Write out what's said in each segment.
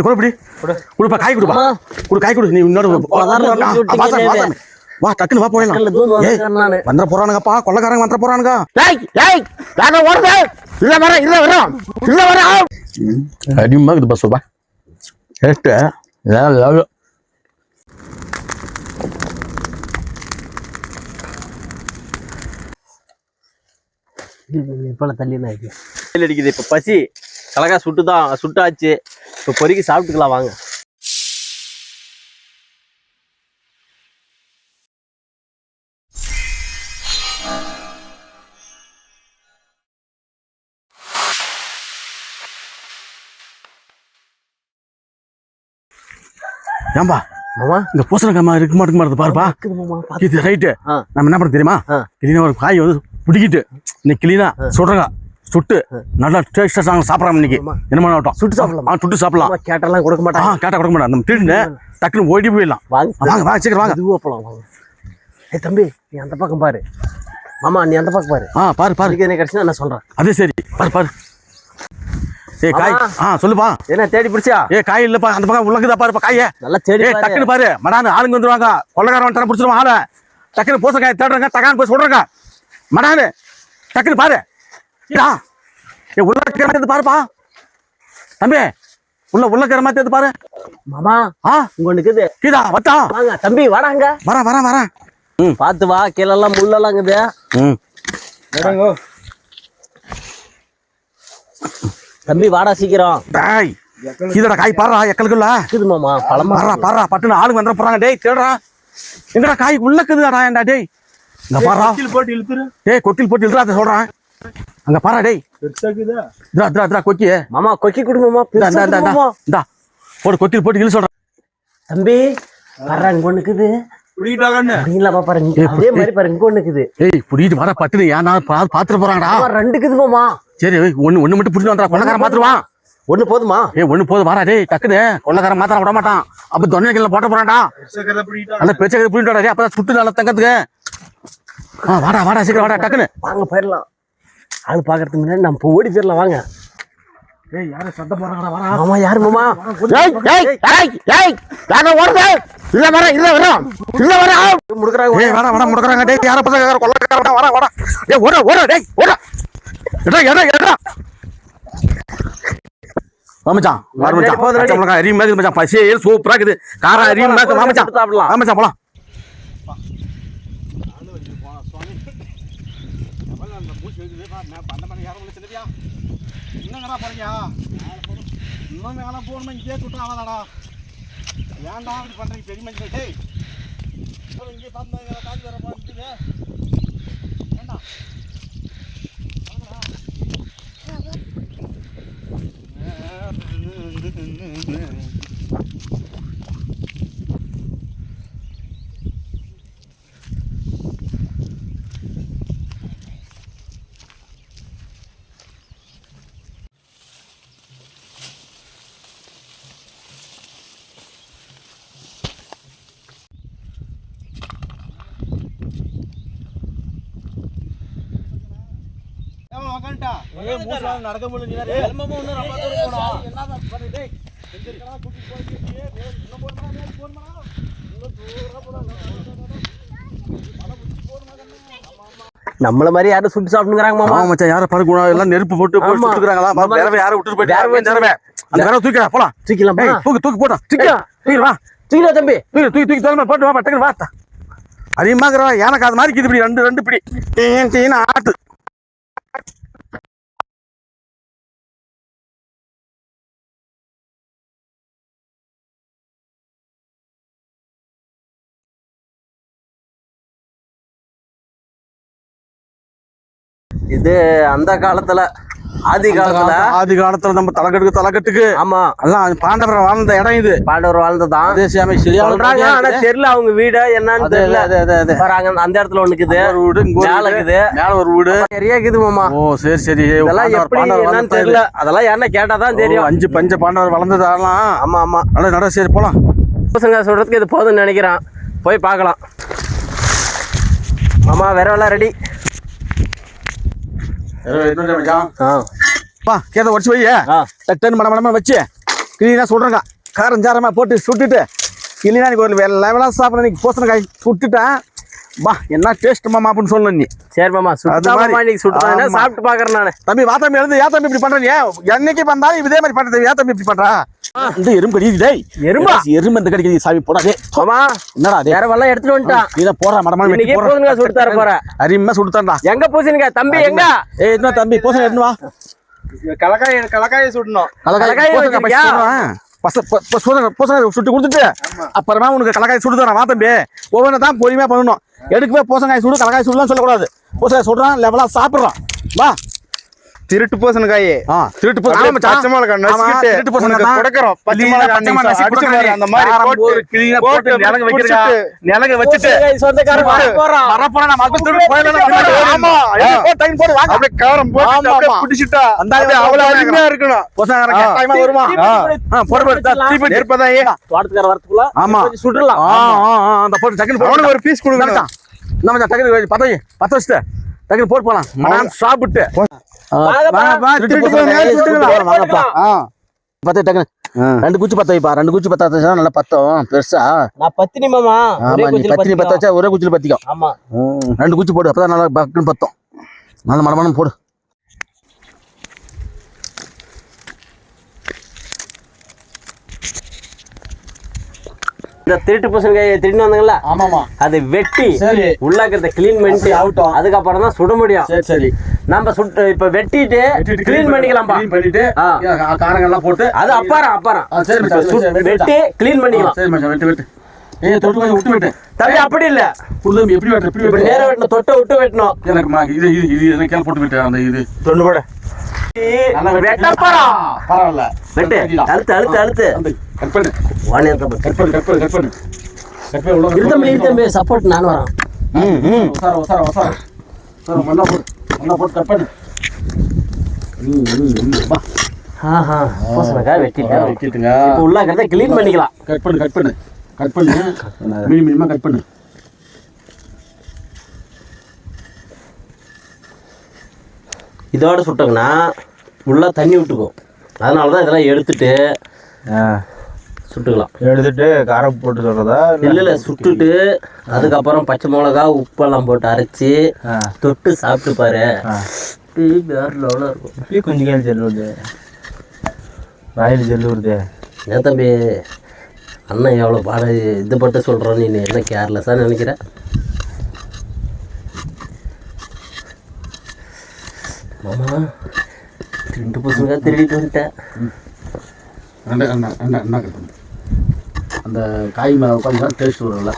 கூட பிடி கொடுப்பா காய் கொடுப்பா குடு காய் கொடு நீ இன்னொரு பதார்ல வா, தூக்கி வா, போயிடலாம். வந்துட போறானுங்கப்பா கொள்ளக்காரங்க வந்துட போறானுங்க இல்ல வர இல்ல வர இல்ல வர அடிமா இது பஸ் பா கேட்டு ஏதாவது இப்ப தள்ளி தான் இருக்கு வெயில் அடிக்குது இப்ப பசி கலகா சுட்டு தான் சுட்டாச்சு. இப்ப பொறுக்கி சாப்பிட்டுக்கலாம் வாங்க. ஏம்பா மாமா? இந்த பூசணக்காய் இருக்கு மாட்டுக்கு மாட்டது பாருப்பா. இது ரைட்டு. நம்ம என்ன பண்ண தெரியுமா. கிளீனா ஒரு காய் வந்து பிடிக்கிட்டு இன்னைக்கு கிளீனா சுடுறங்க சுட்டு நல்லா டேஸ்டா சாங்க சாப்பிடலாம் இன்னைக்கு. என்ன பண்ணட்டும் சுட்டு சாப்பிடலாமா? ஆ சுட்டு சாப்பிடலாம். கேட்டெல்லாம் கொடுக்க ஆ மாட்டாங்க கேட்டா கொடுக்க மாட்டேன் நம்ம திருடு டக்குன்னு ஓடி போயிடலாம். வாங்க ஆ, வாங்க வாங்க சீக்கிரம் வாங்க. இதுவா போலாம் வாங்க. ஏய் தம்பி நீ அந்த பக்கம் பாரு. மாமா நீ அந்த பக்கம் பாரு. ஆ பாரு பாரு. என்ன கிடைச்சுன்னா நான் சொல்றேன். அது சரி. பாரு பாரு. ஏய் காய். ஆ சொல்லுப்பா. என்ன தேடி பிடிச்சியா? ஏய் காய் இல்லப்பா அந்த பக்கம் உள்ளக்குதா பாருப்பா காயே. நல்லா தேடி டக்குன்னு பாரு. மடானு ஆளுங்க வந்துருவாங்க. கொள்ளக்காரன் தர பிடிச்சிருவான் ஆளை. டக்குன்னு பூசக்காய் தேடுறாங்க தகான் போய் சொல்றாங்க மடானு டக்குன்னு பாரு. இதா ஏய் உள்ள கிரமத்தை பாருப்பா. தம்பி உள்ள உள்ள கிரமத்தை பாரு. மாமா ஆ? ஒண்ணு இருக்குது. கீதா வத்தா வாங்க தம்பி வாடாங்க. வரேன் வரேன் வரேன். ம் பாத்து வா கீழெல்லாம் முள்ளெல்லாம் இருக்குது. ம். தம்பி வாடா சீக்கிரம். டேய் கீதடா காய் பாடுறா எக்கலுக்குள்ள. இருக்குது மாமா பழமா பாடுறா பாடுறா பட்டுன்னு ஆளுங்க வந்துட போறாங்க. டேய் தேடுறா எங்கடா காய் உள்ளக்குதுடா ஏன்டா டேய். இங்க பாடுறா போட்டு இழுத்துரு. டேய் கொக்கில் போட்டு இழுறா அதை சொல்றேன். அங்க பாரா டேய். பெருசாக்குதா? இதா இதா இதா கொக்கி. மாமா கொக்கி கொடு மாமா இந்தா பெருசா இந்தா இந்தா கொடு மாமா. இந்தா போடு கொக்கில் போட்டு இழு சொல்றேன். தம்பி பாரு இங்க- இங்க ஒண்ணு வர போதுமா? ஏய் ஒண்ணு போதும் வாடா டேய் டக்குன்னு. கொள்ளக்காரன் மாத்திர விட மாட்டான். அப்ப தொன்னைக்கல்ல போட்ட போறான்டா. அந்த பிரச்சனை புடிட்டு வாடா டேய் அப்பதான் சுட்டு நல்லா தங்கத்துக்கு ஆ வாடா வாடா சீக்கிரம் வாடா டக்குன்னு. வாங்க போயிடலாம். ஆள் பாக்குறதுக்கு முன்னாடி நம்ம இப்போ ஓடி போயிடலாம் வாங்க. ஏய் யாரும் சத்தம் போறாங்கடா வாடா. மாமா யாரு மாமா? ஏய் ஏய் ஏய் ஏய் யாரோ ஓடுது இல்ல வர இல்ல வர. இல்ல வர. முடுக்குறாங்க ஏய் வாடா வாடா முடக்கறாங்க. டேய் யார பசங்க கொள்ளக்காரன் வாடா வாடா. ஏய் ஓட ஓட டேய் ஓட. எடா எடா எடா போதும், ready. மச்சான் அரி மாதிரி மச்சான். பசி சூப்பரா இருக்குது. காரம் அரி மாதிரி வாமச்சான் சாப்பிடலாம். வாமச்சான் போலாம். என்னங்கடா போறியா இன்னும் மேலே போகணுமா? இங்கே சுட்டு ஆகாதாடா ஏன்டா அப்படி பண்றீங்க பெரிய மனுஷன்? டேய். இங்கே பார்த்து காஞ்சி வர போகுது ஏண்டா? உக்காண்டா மூசா நடக்க முடியல நீ எல்மமா ஒண்ணு ரொம்ப தூரம் போடா என்னடா பண்ணு டேய் செஞ்சிருக்கா கூட்டி போய் இன்னும் போறமா மேல போறமா இன்னும் தூரம் போடா நம்மள மாதிரி யாரும் சுட்டு சாப்பிட்டுங்கிறாங்க மாமா? ஆமா மச்சான் யார பாரு குணம் எல்லாம் நெருப்பு போட்டு போட்டு ஆமா. சுட்டுக்கறாங்களா? ஆமா. வேற யாரை விட்டுட்டு போயிட்டு யாரும் தரவே அந்த வேற தூக்கிடா போலாம். தூக்கிடலாமா ஏய் தூக்கு தூக்கு போடா. தூக்கிடலாம். தூக்கி வா. தூக்கிடா தம்பி. தூக்கி தூக்கி தூக்கி தலைமை போட்டு வா பட்டக்கு வா அதிகமாகிறா எனக்கு அது மாதிரி இது இப்படி ரெண்டு ரெண்டு பிடி. டீன் டீன் ஆட்டு. இது அந்த காலத்துல ஆதி காலத்துல ஆதி காலத்துல நம்ம தலைக்கட்டுக்கு தலைக்கட்டுக்கு. ஆமா. எல்லாம் பாண்டவர் வாழ்ந்த இடம் இது. பாண்டவர் வாழ்ந்ததான் தேசியாமை சொல்றாங்க ஆனா தெரியல அவங்க வீடு என்னன்னு தெரியல. வராங்க அந்த இடத்துல ஒண்ணு இருக்குது. ஒரு வீடு மேல இருக்குது. மேல ஒரு வீடு. நிறைய இருக்குது மாமா. ஓ சரி சரி. இதெல்லாம் பாண்டவர், எப்படி என்னன்னு தெரியல. அதெல்லாம் யாருன்னா கேட்டாதான். தெரியும். அஞ்சு பஞ்ச பாண்டவர் வளர்ந்ததாலாம். ஆமா ஆமா. நட நட சரி போலாம். பசங்க சொல்றதுக்கு இது போதும்னு நினைக்கிறேன். போய் பார்க்கலாம். மாமா விரவெல்லாம் ரெடி. கேத உடச்சு ஆ. டக்குன்னு மட மடமா வச்சு கிளீனா சுடுறங்க காரம் சாரமா போட்டு சுட்டுட்டு நீ ஒரு லெவலாக சாப்பிட்ற நீ பூசணிக்காய் சுட்டுட்டேன். பா என்ன டேஸ்ட் மாமா அப்படின்னு சொல்லணும் நீ? சரி மாமா சுட்டு. சாப்பிட்டு பாக்குறேன் நானு. தம்பி வா தம்பி எழுந்து. ஏன் தம்பி இப்படி பண்ற நீ? என்னைக்கு வந்தாலும் இதே மாதிரி பண்றது. ஏன் தம்பி இப்படி பண்றா? இந்த எறும்பு கடிக்குது டேய். எறும்பா? எறும்பு இந்த கடிக்குது. சாமி போடாதே மாமா என்னடா வேற வெள்ளம் எடுத்துட்டு வந்துட்டான். இத போறா மடமா இன்னைக்கே பூசணிக்காய் சுட்டு தர போறேன். அருமையா சுட்டு தரடா எங்க பூசணிக்காய்? தம்பி எங்க? ஏய் என்ன தம்பி பூசணி எடுத்து வா. கலக்காய் கலக்காயை சுடணும் கலக்காய் கலக்காய் பூசணி சுட்டு கொடுத்துட்டு அப்புறமா உனக்கு கலக்காய் சுட்டு தரேன். வா தம்பி. ஒவ்வொன்று தான் பொறுமையா பண்ணணும். எடுக்கவே பூசங்காய் சுடு கலக்காய் சுடுலாம் சொல்லக்கூடாது. பூசங்காய் சுடுறான் லெவலாக சாப்பிட்றான். வா. திருட்டு பூசணிக்காய் ஆ திருட்டு பூசணி. பச்சை மிளகாய் நசுக்கிட்டு திருட்டு பூசணி. கொடுக்கறோம். பச்சை மிளகாய் அந்த மாதிரி போட்டு, போட்டு, நிலங்க. நிலங்க வச்சுட்டு சொந்தக்காரன் வர போறான் திருட்டு போயிடலாம். ஆமா, எடுத்து போடு, டைம் போடு, வாங்க. அப்படியே காரம் போட்டு அப்படியே. பிடிச்சிட்டா அந்த அவ்வளவு அருமையா இருக்கணும் பூசணிக்காரன். கட்டாயமா வருமா? ஆ. ஆ, போடு, போடு, தா, தீப்பெட்டி. நெருப்பதான் ஏ தோட்டத்துக்கார ஆமா. ஆ, அந்த போட்டு டக்குனு போடு. அவனுக்கு ஒரு பீஸ் என்ன மச்சான், டக்குனு பத்த பத்த வச்சுட்டு, டக்குனு போட்டு போலாம். சாப்பிட்டு. பத்து டக்குனு. ரெண்டு குச்சி பத்த வைப்பா ரெண்டு குச்சி பத்த வச்சா நல்லா பத்தம் பெருசா. நான் பத்தினி மாமா ஒரே ஆமா நீ பத்தினி பத்த. வச்சா ஒரே குச்சில பத்திக்கும் ஆமா. ரெண்டு குச்சி போடு அப்பதான் நல்லா பக்குன்னு பத்தம். நல்ல மடமடம் போடு. இந்த திருட்டு பூசணிக்காயை திருட்டு வந்தாங்கல்ல? ஆமாமா அதை வெட்டி சரி. உள்ள இருக்கிறத கிளீன் பண்ணிட்டு ஆகட்டும். அதுக்கப்புறம் தான் சுட முடியும். சரி சரி. நம்ம சுட்டு இப்ப வெட்டிட்டு கிளீன் பண்ணிக்கலாம்பா க்ளீன் பண்ணிட்டு காரங்கள்லாம் போட்டு அது அப்பாரம் அப்பாரம் சரி சரி, சரி, வெட்டு, கிளீன் பண்ணிக்கலாம். சரி மச்சான் வெட்டு வெட்டு. ஏய் தொட்டு கொஞ்சம் விட்டு வெட்டு. தம்பி அப்படி இல்ல. புரிதம் எப்படி வெட்டு எப்படி வெட்டு நேரம் வெட்டணும் தொட்ட விட்டு வெட்டணும் எனக்கு இது இது இது எனக்கு கேள் போட்டு வெட்டு அந்த இது. தொண்டு போட. நல்லா வெட்டு. வெட்டப்பாரம் பரவாயில்ல. வெட்டு. அழுத்து அழுத்து அழுத்து. கட் பண்ணு. தம்பி கட் பண்ணு கட் பண்ணு கட் பண்ணு. கட் பண்ணு உள்ள இரு தம்பி இரு தம்பி சப்போர்ட் நான் வரேன். ம் ம். உசார உசார உசார உசார மண்ணா மண்ணா போட்டு கட் பண்ணு வெட்டிட்டேன் வெட்டிட்டுங்க இப்ப உள்ள இருக்கிறத கிளீன் பண்ணிக்கலாம் கட் பண்ணு கட் பண்ணு கட் பண்ணு மினி மினிமா கட் பண்ணு இதோட சுட்டோம்னா உள்ள தண்ணி விட்டுக்கும் அதனால தான் இதெல்லாம் எடுத்துட்டு சுட்டுக்கலாம். எடுத்துட்டு காரம் போட்டு சொல்றதா? இல்ல இல்ல சுட்டுட்டு அதுக்கப்புறம் பச்சை மிளகா உப்பெல்லாம் போட்டு அரைச்சி தொட்டு சாப்பிட்டு பாரு. வேற லெவலில் இருக்கும். கொஞ்சம் கேள்வி செல்லுவது வாயில் செல்லுவது ஏன் தம்பி அண்ணன் எவ்வளோ பாட இது பட்டு சொல்கிறோம் நீ என்ன கேர்லெஸ்ஸாக நினைக்கிற? மாமா ரெண்டு பசங்க திருடிட்டு வந்துட்டேன். அண்ணா அண்ணா அண்ணா பண்ணு அந்த காய் மேலே உட்காந்து டேஸ்ட் வரும்ல.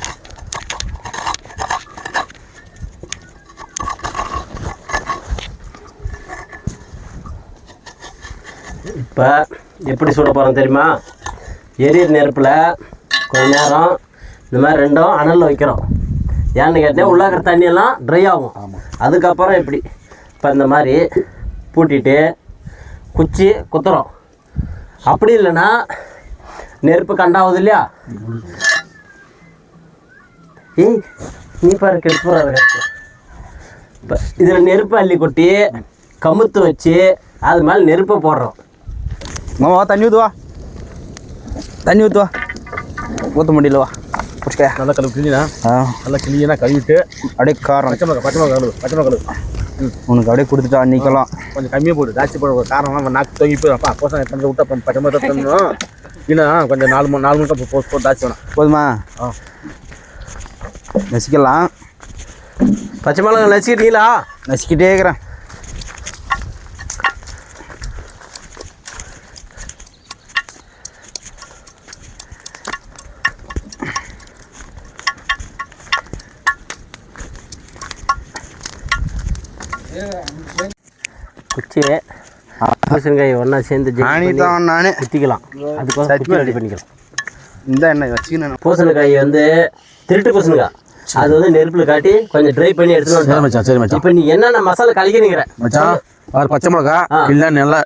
இப்போ எப்படி சுட போகிறோம் தெரியுமா? எரியற நெருப்பில் கொஞ்ச நேரம் இந்த மாதிரி ரெண்டும் அனலில் வைக்கிறோம் ஏன்னு கேட்டேன் உள்ளாக்கிற தண்ணியெல்லாம் ட்ரை ஆகும். அதுக்கப்புறம் எப்படி? இப்போ இந்த மாதிரி பூட்டிட்டு குச்சி குத்துறோம். அப்படி இல்லைன்னா நெருப்பு கண்டாவது இல்லையா ஏய் நீ பாரு இப்போ இதில் நெருப்பு அள்ளி கொட்டி கமுத்து வச்சு அது மேலே நெருப்பை போடுறோம். மாமா வா, தண்ணி ஊத்துவா தண்ணி ஊத்துவா ஊத்த முடியல வா. பிடிச்சிக்க. நல்லா கழுவு கிளீனா ஆ. நல்லா கிளீனா கழுவிட்டு அப்படியே காரம். பச்சை மிளகா பச்சை மிளகா கழுவு பச்சை மிளகா கழுவு. உனக்கு அப்படியே கொடுத்துட்டா அன்னைக்கெல்லாம். கொஞ்சம் கம்மியாக போடு ஜாஸ்தி போட காரணம் நாக்கு தொங்கி போயிடும். போசம் பண்ணி விட்டா பச்சை மிளகா தரணும் இன்னும் கொஞ்சம் நாலு மணி நாலு மணி போட்டு போட்டு ஜாஸ்தி வேணும் போதுமா? ஆ. நசிக்கலாம். பச்சை மிளகா நச்சுக்கிட்டீங்களா நசிக்கிட்டே இருக்கிறேன். குச்சி பூசணிக்காய் ஒன்றா சேர்ந்து ஜெல்லி நானே குத்திக்கலாம். அதுக்கோசம் ரெடி பண்ணிக்கலாம். இந்த எண்ணெய் வச்சுக்கணும் பூசணிக்காய் வந்து திருட்டு பூசணிக்காய் அது வந்து நெருப்புல காட்டி கொஞ்சம் ட்ரை பண்ணி எடுத்துட்டு மச்சான் சரி மச்சான். இப்போ நீ என்னென்ன மசாலா கலக்கிறீங்கிற மச்சான் அவர் பச்சை மிளகா. இல்ல நல்லா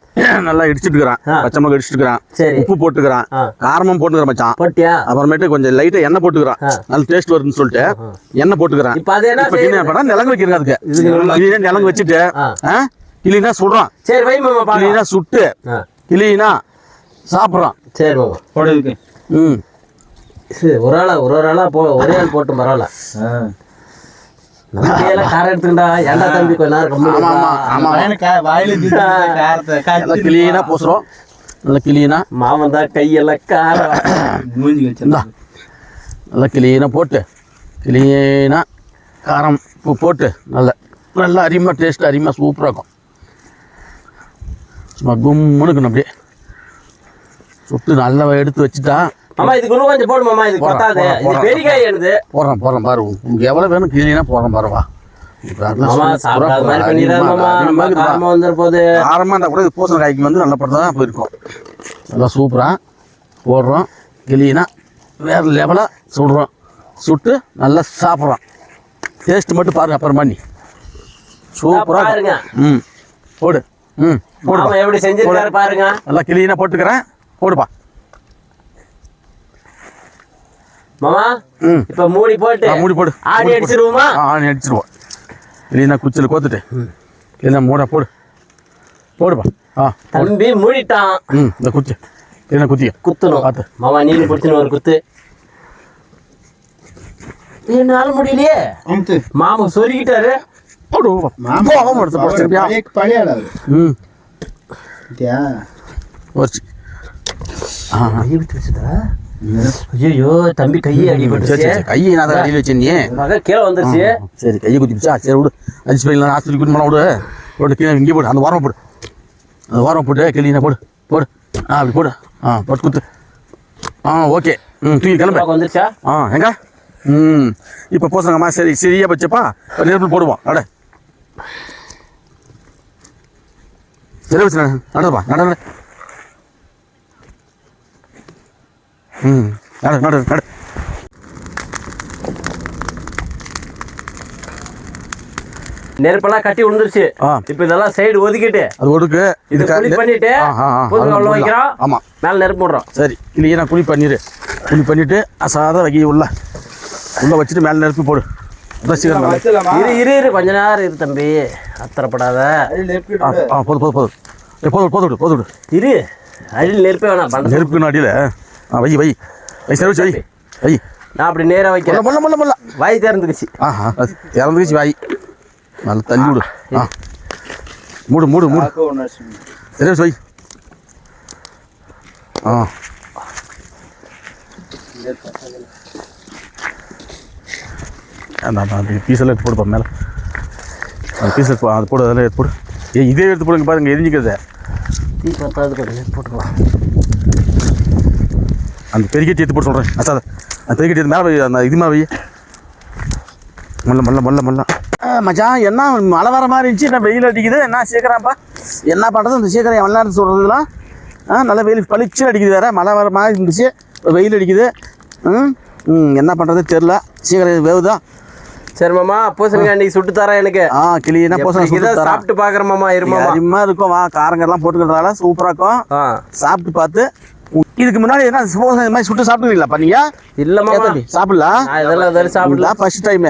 நல்லா இடிச்சிட்டு இருக்கிறான். பச்சை மிளகா இடிச்சிட்டு இருக்கிறான் உப்பு போட்டுக்கிறான். காரமும் போட்டுக்கிறான் மச்சான். போட்டியா? அப்புறமேட்டு கொஞ்சம் லைட்டா எண்ணெய் போட்டுக்கிறான். நல்ல டேஸ்ட் வருதுன்னு சொல்லிட்டு எண்ணெய் போட்டுக்கிறான். இப்போ அது என்ன என்ன பண்ணா நிலங்கு வைக்கிறீங்க அதுக்கு. நிலங்கு வச்சுட்டு கிளீனா சுடுறான். சரி வை மாமா கிளீனா பார்க்கலாம் சுட்டு கிளீனா சாப்பிட்றான். சரி மாமா. போடு இதுக்கு. ம். சரி, ஒரு ஆளா ஒரு ஒரு ஆளா போ ஒரே ஆள் போட்டும் பரவாயில்ல. காரம் எடுத்துக்கிட்டா ஏன்டா தம்பி கொஞ்ச நேரம் கம்மி கிளீனாக பூசுறோம். நல்லா கிளீனாக மாமன் தான் கையெல்லாம் காரம் மூஞ்சி வச்சிருந்தா. நல்லா கிளீனாக போட்டு கிளீனாக காரம் போட்டு நல்லா நல்லா அருமையாக டேஸ்ட் அருமையாக சூப்பராக இருக்கும். சும்மா கும்முன்னு இருக்கணும் அப்படியே. சுட்டு நல்லா எடுத்து வச்சுட்டா மாமா இதுக்கு இன்னும் கொஞ்சம் போடு மாமா போடுறேன், பத்தாது. இது. பெரிய காய் எனது போடுறேன் போடுறேன் பாரு. உங்களுக்கு எவ்வளோ வேணும் கிளீனாக போடுறேன் பாருவா இப்ப அதெல்லாம் மாமா சூப்பரா சாப்பிடாத மாதிரி போடுறேன். பண்ணிடுறாரு அதிகமா- மாமா. அதிகமா நம்ம இருக்குப்பா. காரமா வந்துட போகுது காரமாக இருந்தால் கூட இது பூசண காய்க்கு வந்து நல்ல படம் தான் போயிருக்கும். நல்லா சூப்பராக போடுறோம். கிளீனாக வேறு லெவலாக சுடுறோம். சுட்டு நல்லா சாப்பிட்றோம். டேஸ்ட் மட்டும் பாருங்க அப்புறமா நீ. சூப்பராக. ம். போடு. ம். போடுப்பா. மாமா எப்படி செஞ்சிருக்காரு பாருங்க. நல்லா கிளீனாக போட்டுக்கிறேன். போடுப்பா. மாமா இப்ப மூடி போட்டு மூடி போடு. ஆணி. அடிச்சிருவோமா? ஆ ஆணி அடிச்சிருவோம் கிளீனாக குச்சியில் கோத்துட்டு. கிளீனாக மூட போடு. போடுப்பா. ஆ தம்பி மூடிட்டான். ம் இந்த குச்சி. கிளீனாக குத்திக்க. குத்தணும். பார்த்து. மாமா நீனு பிடிச்சின்னு ஒரு குத்து. என்னால முடியலையே? மாமா சொருகிட்டாரு. போடு போகாம எடுத்து போடுச்சிருப்பியா பழைய ம். ஆ ஆ. கையை விட்டு ஐயோ தம்பி கையை அடிபட்டுச்சு நான் தான் அடியில் வச்சேன் நீ மக கீழே வந்துருச்சு. சரி கையை குத்திச்சா சரி விடு. அடிச்சு போய் ஆஸ்பத்திரி கூட்டு விடு. போட்டு கீழே இங்கே போடு. அந்த வாரம் போடு. அந்த வாரம் போட்டு கிளீனா போடு. போடு. ஆ அப்படி போடு. ஆ போட்டு குத்து. ஆ ஓகே. ம் தூக்கி கிளம்பு. வந்துருச்சா? ஆ எங்க? ம் இப்போ போசங்கம்மா சரி சரியா நெருப்பில் போடுவோம். நட வச்சு நடப்பா நட ம் நட நட நட. நெருப்பெல்லாம் கட்டி விழுந்துருச்சு இப்ப இதெல்லாம் சைடு ஒதுக்கிட்டு அது ஒடுக்கு இது குழி பண்ணிட்டு. வைக்கிறோம். ஆமா. மேல நெருப்பு போடுறோம். சரி இல்லையே நான் குழி பண்ணிடு. குழி பண்ணிட்டு அசாத வைக்க உள்ள. உள்ள வச்சுட்டு மேலே நெருப்பி போடு. இரு இரு இரு. கொஞ்ச நேரம் இரு தம்பி. அத்தரப்படாத. ஆ போதும் போதும் போதும் போதும் போதும் விடு போதும் விடு. இரு. அடியில் நெருப்பே வேணாம். பண்ண நெருப்புக்கு அடியில் ஆ வை வை. வை சரி வை வை. நான் அப்படி நேரா முல்ல வைக்கிறேன் முல்ல முல்ல முல்ல வாய் திறந்துக்குச்சு. ஆ இறந்துச்சு வாய். நல்லா தள்ளி விடு. ஆ. மூடு மூடு மூடு. சரி வை. ஆ. அந்த அந்த அந்த பீஸெல்லாம் எடுத்து போடுப்பா மேலே. அந்த பீஸ் எடுத்து அது போடு அதெல்லாம் எடுத்து போடு. ஏ இதே எடுத்து போடுங்க பாருங்க எரிஞ்சிக்கிறத. தீ பத்தாவது நேரம் போட்டுக்கலாம். அந்த பெருக்கட்டி எடுத்து போட்டு சொல்கிறேன் அசாத. அந்த பெருக்கட்டி எடுத்து மேலே அந்த இது வை. மல்ல மல்ல மல்ல மல்ல. மச்சான் என்ன மழை வர மாதிரி இருந்துச்சு என்ன வெயில் அடிக்குது என்ன சீக்கிரம்ப்பா என்ன பண்ணுறது இந்த சீக்கிரம் எவ்வளோ நேரம் சொல்கிறதுலாம் ஆ நல்லா வெயில் பளிச்சுன்னு அடிக்குது வேற. மழை வர மாதிரி இருந்துச்சு வெயில் அடிக்குது. ம் என்ன பண்ணுறது தெரில சீக்கிரம் வேவுதா? சரி மாமா பூசணிக்காய் இன்னைக்கு சுட்டு தரேன் எனக்கு. ஆ கிளினா போச எப்படி இதை சாப்பிட்டு பாக்குறேன் மாமா இருமாமா அருமையாக இருக்கும் வா காரங்கெல்லாம் போட்டுக்கிறதால சூப்பராக இருக்கும். சாப்பிட்டு பார்த்து இதுக்கு முன்னாடி என்ன suppose இந்த மாதிரி சுட்டு சாப்பிட்டுங்களா நீங்க இல்ல மாமா. சாப்பிடலாம் இதெல்லாம் இதெல்லாம் சாப்பிடல. ஃபர்ஸ்ட் டைம்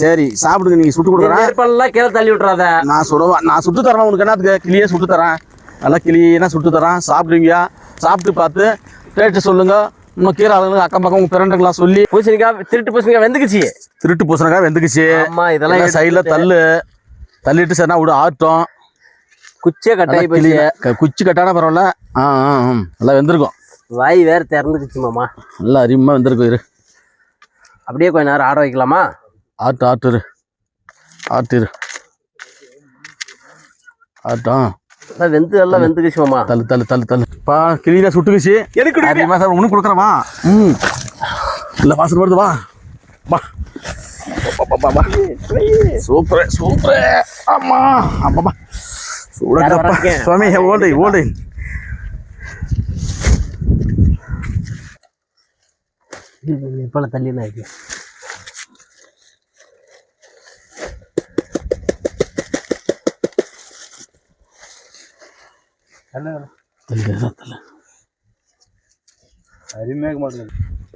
சரி சாப்பிடுங்க நீங்க சுட்டு கொடுக்குறேன். நெருப்பெல்லாம் கீழே தள்ளி விட்டுறாத. நான் சுடுவேன் நான் சுட்டு தரேன் உனக்கு என்னத்துக்கு கிளியே சுட்டு தரேன். நல்லா கிளியனா சுட்டு தரேன். சாப்பிடுவீங்க. சாப்பிட்டு பார்த்து ரேட்டு சொல்லுங்க. இன்னும் கீரை ஆளுங்க அக்கம் பக்கம் பிறண்டுங்களா சொல்லி பூசணிக்காய் திருட்டு பூசணிக்காய் வெந்துக்குச்சு. திருட்டு பூசணக்காய் வெந்துக்குச்சு. ஆமா இதெல்லாம் சைடில் தள்ளு. தள்ளிட்டு சரினா விடு ஆட்டம். குச்சியே கட்டாயி க- குச்சி கட்டான பரவாயில்ல. ஆ ஆ. நல்லா வெந்திருக்கும். வாய் வேற திறந்துக்குச்சு மாமா. நல்லா அருமையாக வெந்திருக்கும் இரு. அப்படியே கொஞ்ச நேரம் ஆட வைக்கலாமா? ஆட்டு ஆட்டு இரு. ஆட்டு இரு. ஆட்டம். வெந்து எல்லாம் வெந்துக்குச்சு மாமா. தள்ளு தள்ளு தள்ளு தள்ளு. பா கிளியில சுட்டுக்குச்சு. எனக்கு அதிகமாக சார் உனக்கு கொடுக்குறவா ம். இல்லை வாசல் வருது வா. வா. Super super. ஆமா. சூடாப்பா வராங்க? சுவாமி ஓல்டு ஓல்டு இப்பல தள்ளி இருக்கு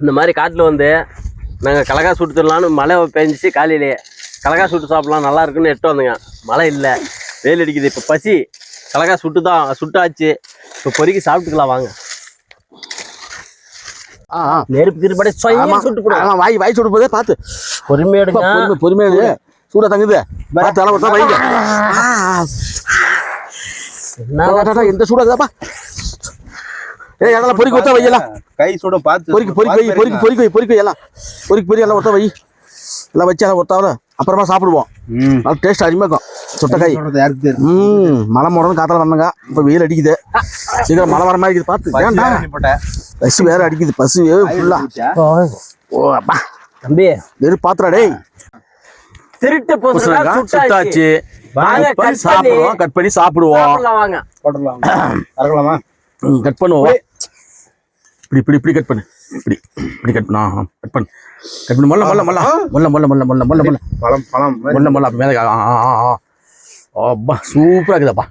இந்த மாதிரி காட்டில் வந்து நாங்கள் கலகா சுட்டு தரலான்னு மழை பெஞ்சிச்சு காலையிலேயே கலகா சுட்டு சாப்பிடலாம் நல்லா இருக்குன்னு எட்டு வந்தோங்க. மழை இல்லை. வெயில் அடிக்குது. இப்போ பசி. கலகா சுட்டு தான் சுட்டாச்சு. இப்போ பொறுக்கி சாப்பிட்டுக்கலாம் வாங்க. ஆ ஆ. நெருப்பு திருப்படி சுட்டு போடு. ஆமா வாய் வாய் சுட்டு போதே பார்த்து. பொறுமையா எடுங்க. பொறுமை பொறுமையா இரு. சூடா தங்குது. பார்த்து அளவு வைங்க. என்ன டா, டா, டா, இந்த சூடா இருக்குதாப்பா ஏய் அதெல்லாம் பொறிக்கு ஒத்தா வையலாம் கை சுட பார்த்து பொறிக்கு பொறிக்கு வை பொறிக்கு பொறிக்கு வை பொறிக்கு வை எல்லாம். பொறிக்கு பொறி எல்லாம் ஒருத்தா வை. எல்லாம் வச்சு எல்லாம் ஒருத்தாவில அப்புறமா சாப்பிடுவோம். நல்லா டேஸ்ட் அருமையாக இருக்கும். சுட்ட காய் சொல்றது யாருக்கு தெரியும்? ம் மழை மோடணும் காத்தால வந்தங்க இப்போ வெயில் அடிக்குது. சீக்கிரம் மழை வர மாதிரி இருக்குது பார்த்து. பஸ் வேற அடிக்குது பஸ் ஃபுல்லா ஓ அப்பா. தம்பி. வெறும் பாத்திரா டேய். திருட்டு போசுடா சாப்பிடுவோம் கட் பண்ணி. சாப்பிடுவோம். வாங்க. போட்டுடலாம். கட் பண்ணுவோம். இப்படி. இப்படி இப்படி கட் பண்ணு. இப்படி இப்படி கட் பண்ணு. கட் பண்ணு. கட் பண்ணு. மொல்ல மொல்ல மொல்ல. மொல்ல மொல்ல மொல்ல மொல்ல மொல்ல மொல்ல. பழம் பழம். மொல்ல மொல்ல மேலே அப்பா சூப்பராக இருக்குதாப்பா.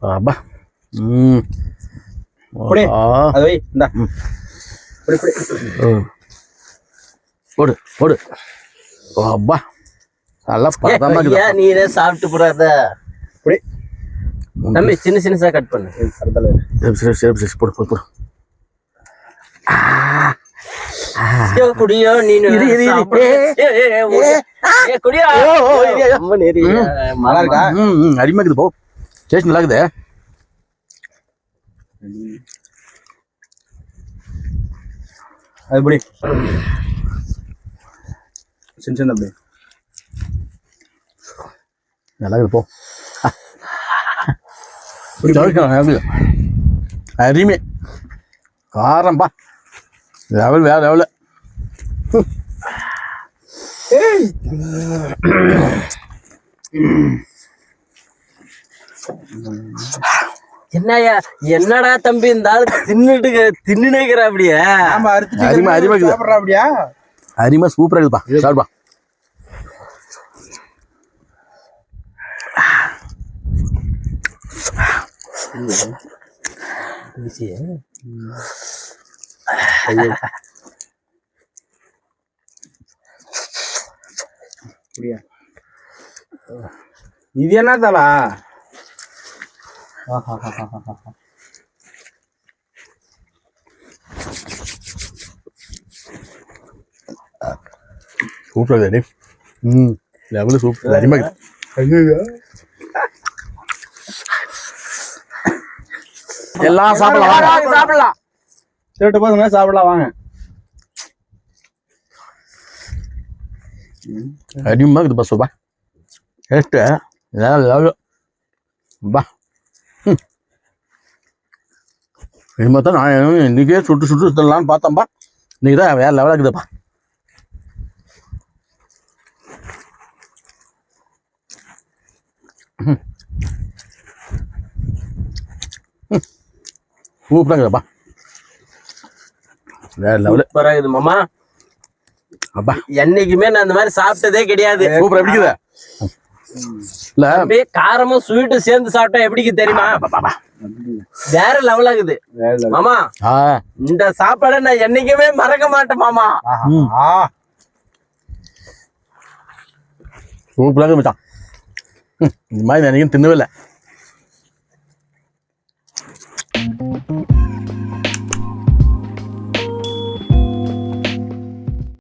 அப்பா. ம். போடு போடு அப்பா. நல்லா பதமா ஏன் நீனே சாப்பிட்டு போறாத அப்படி தம்பி சின்ன சின்னசா கட் பண்ணு. சரி சரி சரி போடு போடு போடு. குடியோ நீ குடியோ. நல்லா இருக்கா? அருமையா இருக்குது சின்ன நல்லா இப்படி அருமை. காரம்பா லெவல் வேற லெவலு. என்னய்யா என்னடா தம்பி இந்த ஆளு தின்னுட்டு தின்னுக்கிற அப்படியே அருமை, அருமை அருமை. சூப்பராக இருக்குதுப்பா சாப்பிடுப்பா. இது என்ன தலா சூப்பரா ம் லெவலு சூப்பர் அருமையா ஐயோ எல்லாம் சாப்பிடலாம் வாங்க. சாப்பிடலாம். சேட்டு போதுங்க சாப்பிடலாம் வாங்க. அருமையாக இருக்குது பஸ் பா டேஸ்ட்டு வேற லெவலு பா. ம். இது மாதிரி தான் நான் இன்றைக்கே சுட்டு சுட்டு சுத்தலாம்னு பார்த்தேன்ப்பா இன்னைக்கு தான் வேற லெவலாக இருக்குதுப்பா. ம். சூப்பராக இருக்குதுப்பா வேற லெவலு சூப்பரா இருக்குது மாமா. அப்பா. என்னைக்குமே நான் இந்த மாதிரி சாப்பிட்டதே கிடையாது. சூப்பரா எப்படி இருக்குது இல்ல. அப்படியே காரமும் ஸ்வீட்டும் சேர்ந்து சாப்பிட்டா எப்படிக்கு தெரியுமா? வேற லெவலா இருக்குது. மாமா இந்த சாப்பாடை நான் என்னைக்குமே மறக்க மாட்டேன் மாமா. சூப்பராக மச்சான். இந்த மாதிரி நான் தின்னவே இல்லை. Thank you.